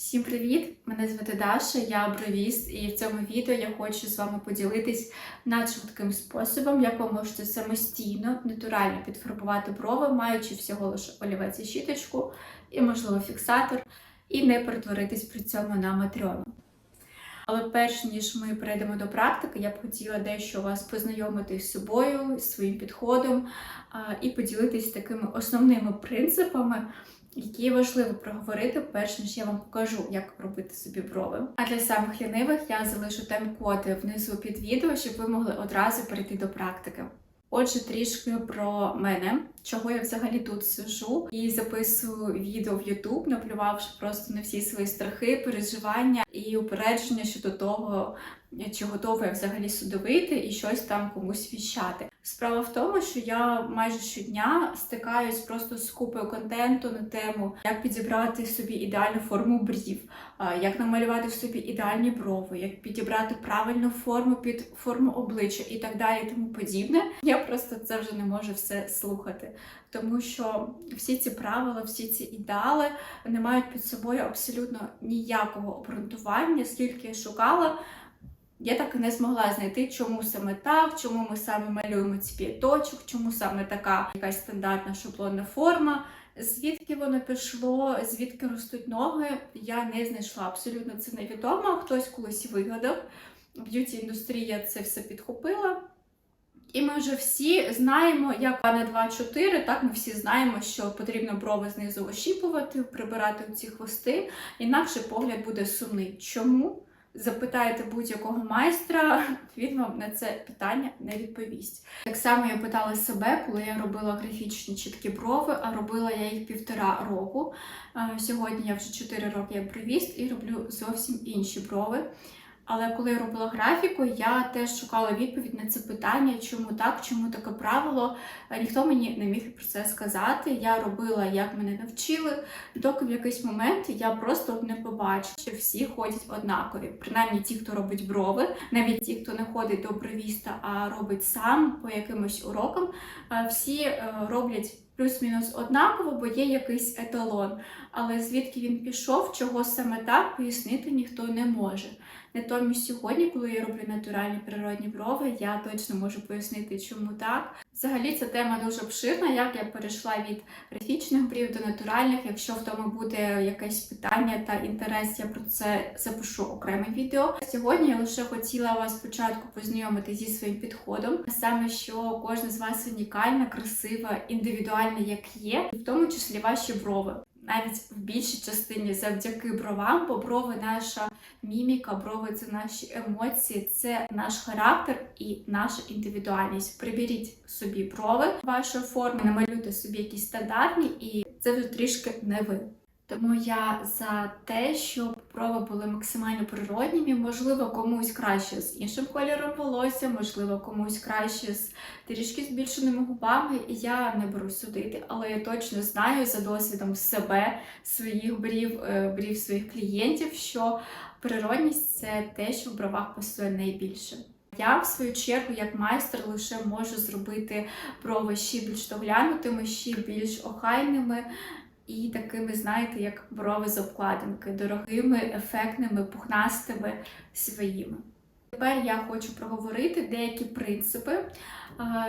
Всім привіт! Мене звати Даша, я бровіст, і в цьому відео я хочу з вами поділитись надшвидким способом, як ви можете самостійно, натурально підфарбувати брови, маючи всього лише олівець і щіточку, і, можливо, фіксатор, і не перетворитись при цьому на матрьону. Але перш ніж ми перейдемо до практики, я б хотіла дещо вас познайомити з собою, з своїм підходом і поділитись такими основними принципами, які важливо проговорити, перш ніж я вам покажу, як робити собі брови. А для самих лінивих я залишу тайм-коди внизу під відео, щоб ви могли одразу перейти до практики. Отже, трішки про мене, чого я взагалі тут сижу і записую відео в YouTube, наплювавши просто на всі свої страхи, переживання і упередження щодо того, чи готова я взагалі сюди вийти і щось там комусь віщати. Справа в тому, що я майже щодня стикаюсь просто з купою контенту на тему, як підібрати собі ідеальну форму брів, як намалювати собі ідеальні брови, як підібрати правильну форму під форму обличчя і так далі, і тому подібне. Я просто це вже не можу все слухати, тому що всі ці правила, всі ці ідеали не мають під собою абсолютно ніякого обґрунтування, скільки я шукала. Я так і не змогла знайти, чому саме так, чому ми саме малюємо ці п'яточок, чому саме така якась стандартна шаблонна форма. Звідки воно пішло, звідки ростуть ноги, я не знайшла. Абсолютно це невідомо. Хтось колись вигадав. Б'юті індустрія це все підхопила. І ми вже всі знаємо, як на 2-4, так ми всі знаємо, що потрібно брови знизу ощіпувати, прибирати ці хвости, інакше погляд буде сумний. Чому? Запитаєте будь-якого майстра, він вам на це питання не відповість. Так само я питала себе, коли я робила графічні чіткі брови, а робила я їх півтора року. Е, Сьогодні я вже 4 роки як бровіст і роблю зовсім інші брови. Але коли я робила графіку, я теж шукала відповідь на це питання, чому так, чому таке правило. Е, Ніхто мені не міг про це сказати. Я робила, як мене навчили, доки в якийсь момент я просто не побачила, що всі ходять однакові. Принаймні ті, хто робить брови, навіть ті, хто не ходить до бровіста, а робить сам по якимось урокам, е, всі е, роблять. Плюс-мінус однаково, бо є якийсь еталон. Але звідки він пішов, чого саме так, пояснити ніхто не може. Натомість сьогодні, коли я роблю натуральні природні брови, я точно можу пояснити, чому так. Взагалі ця тема дуже обширна, як я перейшла від графічних брів до натуральних. Якщо в тому буде якесь питання та інтерес, я про це запишу окреме відео. Сьогодні я лише хотіла вас спочатку познайомити зі своїм підходом, саме що кожна з вас унікальна, красива, індивідуальна, як є, в тому числі ваші брови. Навіть в більшій частині завдяки бровам, бо брови наша міміка, брови це наші емоції, це наш характер і наша індивідуальність. Приберіть собі брови вашої форми, намалюйте собі якісь стандартні, і це вже трішки не ви. Тому я за те, щоб брови були максимально природніми, можливо, комусь краще з іншим кольором волосся, можливо, комусь краще з трішки збільшеними губами. І я не беру судити, але я точно знаю за досвідом себе, своїх брів, е, брів своїх клієнтів, що природність це те, що в бровах пасує найбільше. Я, в свою чергу, як майстер, лише можу зробити брови ще більш доглянутими, ще більш охайними. І такими, знаєте, як брови з обкладинки, дорогими, ефектними, пухнастими своїми. Тепер я хочу проговорити деякі принципи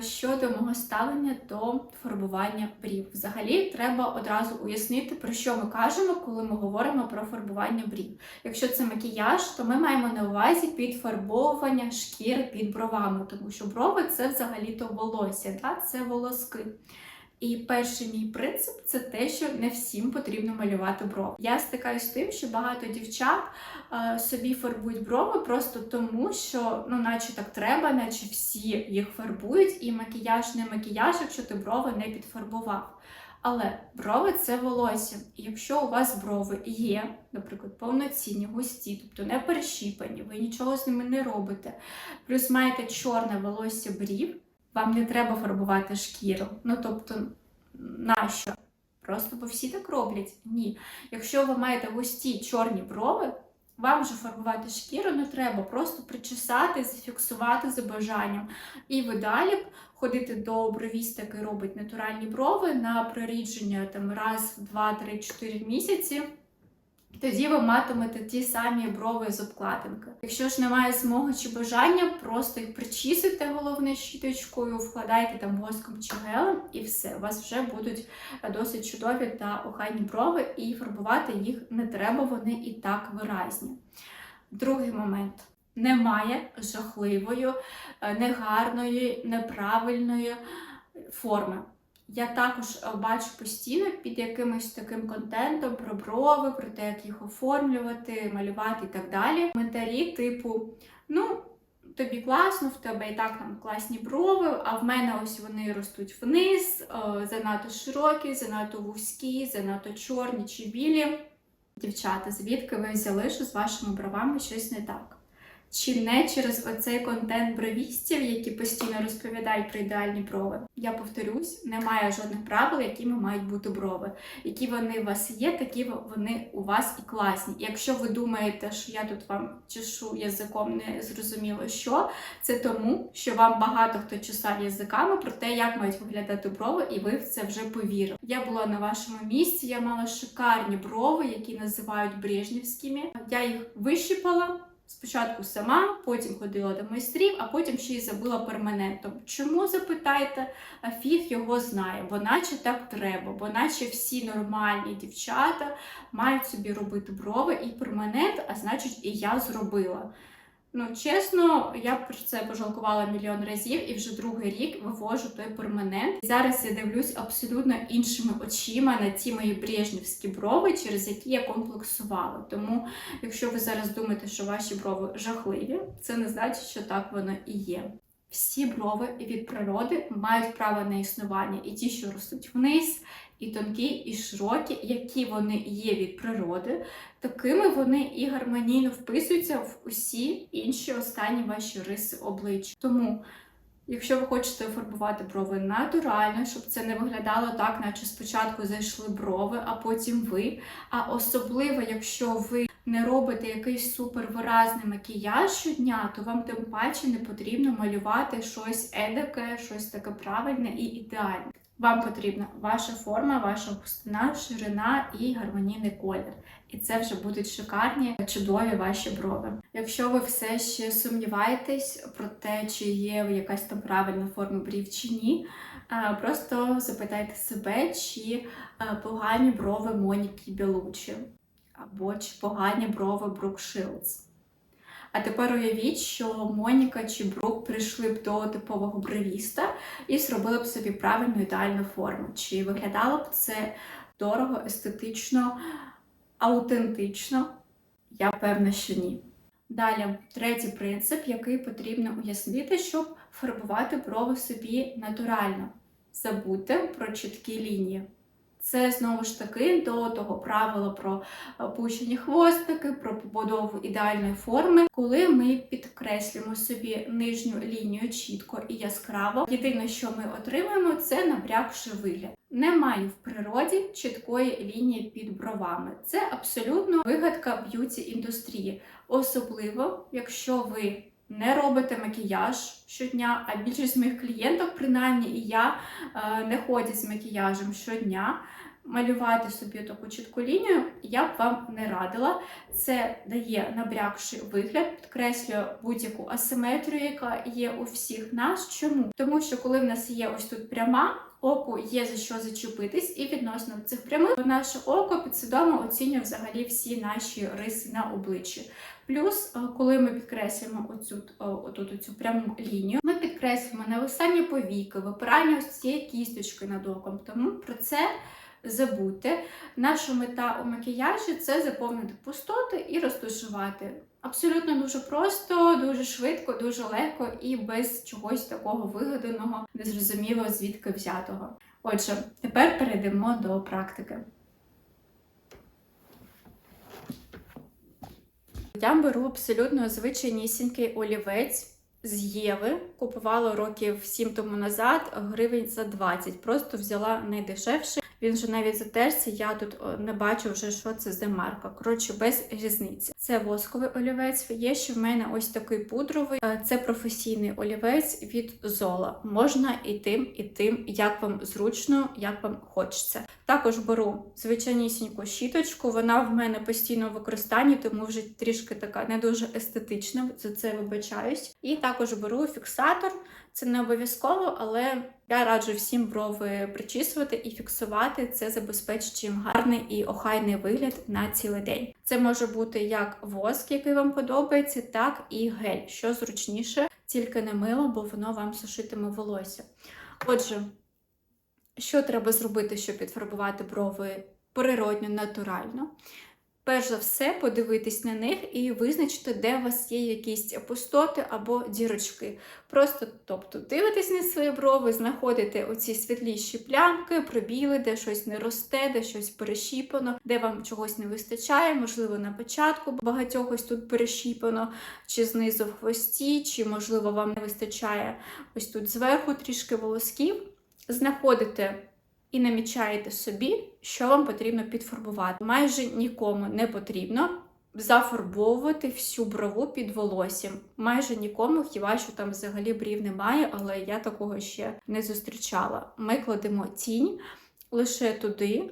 щодо мого ставлення до фарбування брів. Взагалі, треба одразу уяснити, про що ми кажемо, коли ми говоримо про фарбування брів. Якщо це макіяж, то ми маємо на увазі підфарбовування шкіри під бровами, тому що брови це взагалі-то волосся, да? це волоски. І перший мій принцип це те, що не всім потрібно малювати брови. Я стикаюся з тим, що багато дівчат е, собі фарбують брови просто тому, що ну, наче так треба, наче всі їх фарбують, і макіяж не макіяж, якщо ти брови не підфарбував. Але брови це волосся. І якщо у вас брови є, наприклад, повноцінні, густі, тобто не перещіпані, ви нічого з ними не робите, плюс маєте чорне волосся брів. Вам не треба фарбувати шкіру. Ну тобто, нащо? Просто бо всі так роблять. Ні. Якщо ви маєте густі чорні брови, вам вже фарбувати шкіру не треба, просто причесати, зафіксувати за бажанням. І ви далі ходити до бровіста, який робить натуральні брови на прорідження там раз в 2-3-4 місяці. Тоді ви матимете ті самі брови з обкладинки. Якщо ж немає змоги чи бажання, просто їх причісуйте головне щіточкою, вкладайте там воском чи гелем, і все. У вас вже будуть досить чудові та охайні брови, і фарбувати їх не треба, вони і так виразні. Другий момент. Немає жахливої, е, негарної, неправильної форми. Я також е, бачу постійно під якимось таким контентом про брови, про те, як їх оформлювати, малювати і так далі. Коментарі, типу, ну, тобі класно, в тебе і так там класні брови, а в мене ось вони ростуть вниз, е, занадто широкі, занадто вузькі, занадто чорні чи білі. Дівчата, звідки ви взяли, що з вашими бровами щось не так? Чи не через оцей контент бровістів, які постійно розповідають про ідеальні брови? Я повторюсь, немає жодних правил, якими мають бути брови. Які вони у вас є, такі вони у вас і класні. Якщо ви думаєте, що я тут вам чешу язиком не зрозуміло що, це тому, що вам багато хто чесав язиками про те, як мають виглядати брови, і ви в це вже повірили. Я була на вашому місці, я мала шикарні брови, які називають брежнівськими. Я їх вищипала. Спочатку сама, потім ходила до майстрів, а потім ще й забула перманентом. Чому запитайте? Фіг його знає, бо наче так треба, бо наче всі нормальні дівчата мають собі робити брови і перманент, а значить, і я зробила. Ну, чесно, я про це пожалкувала мільйон разів і вже другий рік вивожу той перманент. Зараз я дивлюсь абсолютно іншими очима на ті мої брежнівські брови, через які я комплексувала. Тому, якщо ви зараз думаєте, що ваші брови жахливі, це не значить, що так воно і є. Всі брови від природи мають право на існування, і ті, що ростуть вниз, і тонкі, і широкі, які вони є від природи, такими вони і гармонійно вписуються в усі інші останні ваші риси обличчя. Тому, якщо ви хочете фарбувати брови натурально, щоб це не виглядало так, наче спочатку зайшли брови, а потім ви. А особливо, якщо ви не робите якийсь супервиразний макіяж щодня, то вам тим паче не потрібно малювати щось едике, щось таке правильне і ідеальне. Вам потрібна ваша форма, ваша густина, ширина і гармонійний колір. І це вже будуть шикарні, чудові ваші брови. Якщо ви все ще сумніваєтесь про те, чи є якась там правильна форма брів чи ні, е, просто запитайте себе, чи е, погані брови Моніки Білучі, або чи погані брови Брук Шилдс. А тепер уявіть, що Моніка чи Брук прийшли б до типового бровіста і зробили б собі правильну ідеальну форму. Чи виглядало б це дорого, естетично, аутентично? Я певна, що ні. Далі, третій принцип, який потрібно уяснити, щоб фарбувати брови собі натурально. Забудьте про чіткі лінії. Це знову ж таки до того правила про пущені хвостики, про побудову ідеальної форми, коли ми підкреслюємо собі нижню лінію чітко і яскраво. Єдине, що ми отримуємо, це набрякший вигляд. Немає в природі чіткої лінії під бровами. Це абсолютно вигадка б'юті індустрії, особливо якщо ви. Не робите макіяж щодня, а більшість моїх клієнток, принаймні і я, е, не ходять з макіяжем щодня. Малювати собі таку чітку лінію я б вам не радила. Це дає набрякший вигляд, підкреслює будь-яку асиметрію, яка є у всіх нас. Чому? Тому що коли в нас є ось тут пряма, оку є за що зачепитись, і відносно цих прямих наше око підсвідомо оцінює взагалі всі наші риси на обличчі. Плюс, е, коли ми підкреслюємо оцю, е, отут, оцю пряму лінію, ми підкреслюємо нависання повіки, випирання ось цієї кісточки над оком. Тому про це забудьте. Наша мета у макіяжі це заповнити пустоти і розташувати. Абсолютно дуже просто, дуже швидко, дуже легко і без чогось такого вигаданого, незрозуміло звідки взятого. Отже, тепер перейдемо до практики. Я беру абсолютно звичайнісінький олівець з Єви. Купувала років 7 тому назад, гривень за 20. Просто взяла найдешевший. Він вже навіть затерся, я тут не бачу вже, що це за марка. Коротше, без різниці. Це восковий олівець. Є ще в мене ось такий пудровий. Е, Це професійний олівець від Зола. Можна і тим, і тим, як вам зручно, як вам хочеться. Також беру звичайнісіньку щіточку. Вона в мене постійно в використанні, тому вже трішки така не дуже естетична. За це вибачаюсь. І також беру фіксатор. Це не обов'язково, але я раджу всім брови причісувати і фіксувати. Це забезпечить їм гарний і охайний вигляд на цілий день. Це може бути як воск, який вам подобається, так і гель, що зручніше, тільки не мило, бо воно вам сушитиме волосся. Отже, що треба зробити, щоб підфарбувати брови природньо, натурально? Перш за все, подивитись на них і визначити, де у вас є якісь пустоти або дірочки. Просто, тобто, дивитесь на свої брови, знаходите оці світліші плямки, пробіли, де щось не росте, де щось перещіпано, де вам чогось не вистачає, можливо, на початку багатьох ось тут перещіпано, чи знизу в хвості, чи, можливо, вам не вистачає ось тут зверху трішки волосків. Знаходите і намічаєте собі, що вам потрібно підфарбувати. Майже нікому не потрібно зафарбовувати всю брову під волоссям. Майже нікому, хіба що там взагалі брів немає, але я такого ще не зустрічала. Ми кладемо тінь лише туди.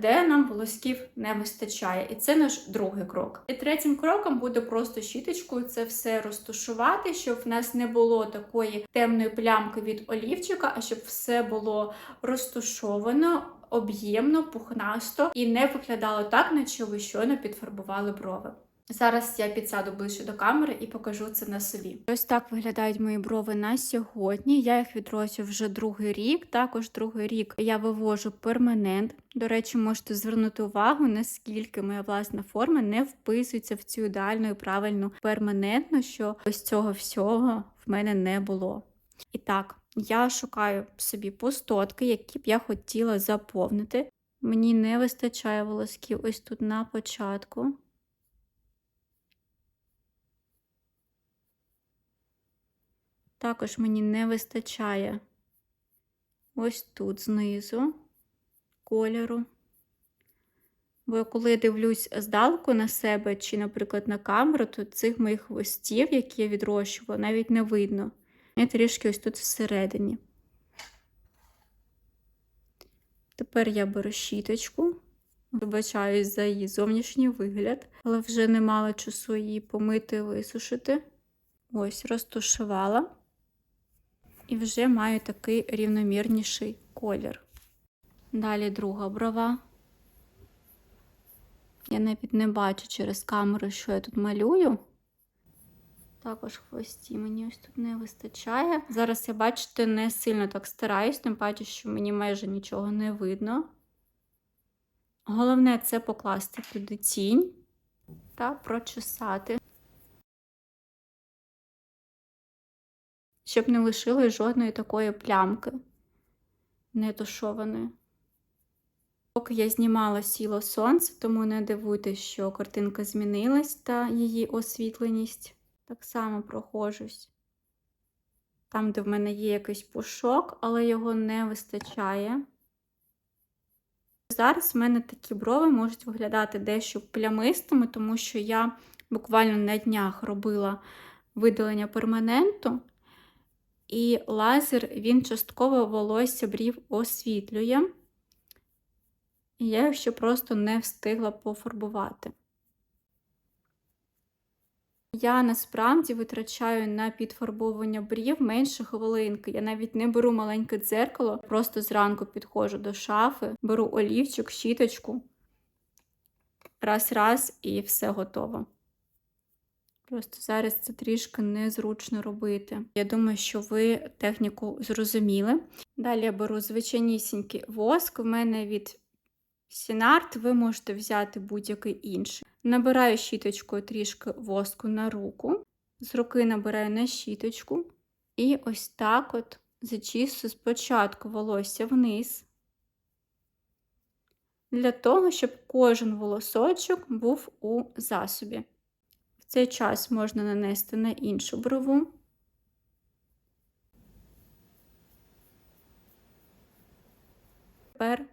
Де нам волосків не вистачає, і це наш другий крок. І третім кроком буде просто щіточкою це все розтушувати, щоб в нас не було такої темної плямки від олівчика, а щоб все було розтушовано. об'ємно, пухнасто і не виглядало так, наче ви щойно підфарбували брови. Зараз я підсяду ближче до камери і покажу це на собі. Ось так виглядають мої брови на сьогодні. Я їх відрощу вже другий рік. Також другий рік я вивожу перманент. До речі, можете звернути увагу, наскільки моя власна форма не вписується в цю ідеальну і правильну перманентну, що ось цього всього в мене не було. І так, я шукаю собі пустотки, які б я хотіла заповнити. Мені не вистачає волосків ось тут на початку. Також мені не вистачає ось тут знизу кольору. Бо коли я дивлюсь здалеку на себе чи, наприклад, на камеру, то цих моїх хвостів, які я відрощувала, навіть не видно. Я трішки ось тут всередині. Тепер я беру щіточку, вибачаюсь за її зовнішній вигляд, але вже не мала часу її помити висушити. Ось, розтушувала. І вже маю такий рівномірніший колір. Далі друга брова. Я навіть не бачу через камеру, що я тут малюю. Також хвості мені ось тут не вистачає. Зараз я, бачите, не сильно так стараюсь, тим паче, що мені майже нічого не видно. Головне це покласти туди тінь та прочесати. Щоб не лишилось жодної такої плямки нетушованої. Поки я знімала сіло сонце, тому не дивуйтесь, що картинка змінилась та її освітленість. Так само прохожусь. Там, де в мене є якийсь пушок, але його не вистачає. Зараз в мене такі брови можуть виглядати дещо плямистими, тому що я буквально на днях робила видалення перманенту. І лазер він частково волосся брів освітлює. І я їх ще просто не встигла пофарбувати. Я насправді витрачаю на підфарбовування брів менше хвилинки. Я навіть не беру маленьке дзеркало, просто зранку підходжу до шафи, беру олівчик, щіточку, раз-раз і все готово. Просто зараз це трішки незручно робити. Я думаю, що ви техніку зрозуміли. Далі я беру звичайнісінький воск. В мене від Сінарт, ви можете взяти будь-який інший. Набираю щіточкою трішки воску на руку, з руки набираю на щіточку. І ось так от зачісую спочатку волосся вниз. Для того, щоб кожен волосочок був у засобі цей час можна нанести на іншу брову. Тепер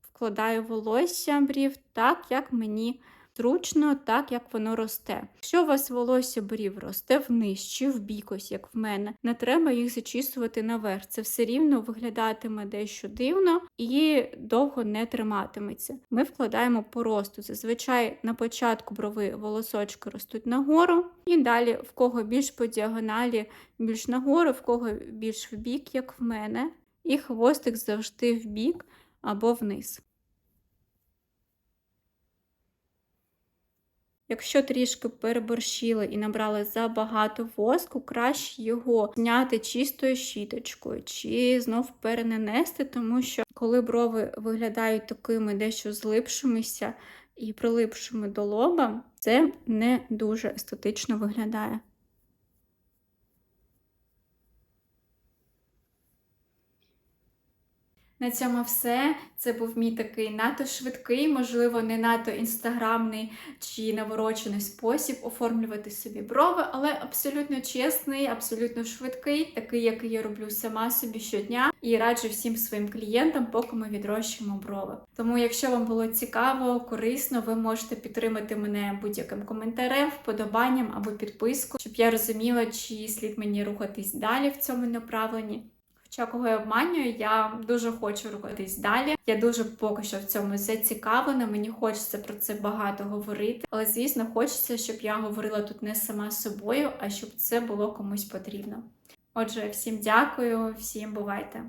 вкладаю волосся брів так, як мені зручно, так як воно росте. Якщо у вас волосся брів росте вниз чи в бік, ось як в мене, не треба їх зачісувати наверх. Це все рівно виглядатиме дещо дивно і довго не триматиметься. Ми вкладаємо по росту. Зазвичай на початку брови волосочки ростуть нагору, і далі в кого більш по діагоналі, більш нагору, в кого більш в бік, як в мене, і хвостик завжди в бік або вниз. Якщо трішки переборщили і набрали забагато воску, краще його зняти чистою щіточкою чи знов перенести, тому що коли брови виглядають такими дещо злипшимися і прилипшими до лоба, це не дуже естетично виглядає. На цьому все. Це був мій такий надто швидкий, можливо, не надто інстаграмний чи наворочений спосіб оформлювати собі брови, але абсолютно чесний, абсолютно швидкий, такий, який я роблю сама собі щодня, і раджу всім своїм клієнтам, поки ми відрощуємо брови. Тому, якщо вам було цікаво, корисно, ви можете підтримати мене будь-яким коментарем, вподобанням або підпискою, щоб я розуміла, чи слід мені рухатись далі в цьому направленні. Хоча кого я обманюю, я дуже хочу рухатись далі. Я дуже поки що в цьому зацікавлена. Мені хочеться про це багато говорити. Але звісно, хочеться, щоб я говорила тут не сама собою, а щоб це було комусь потрібно. Отже, всім дякую, всім бувайте!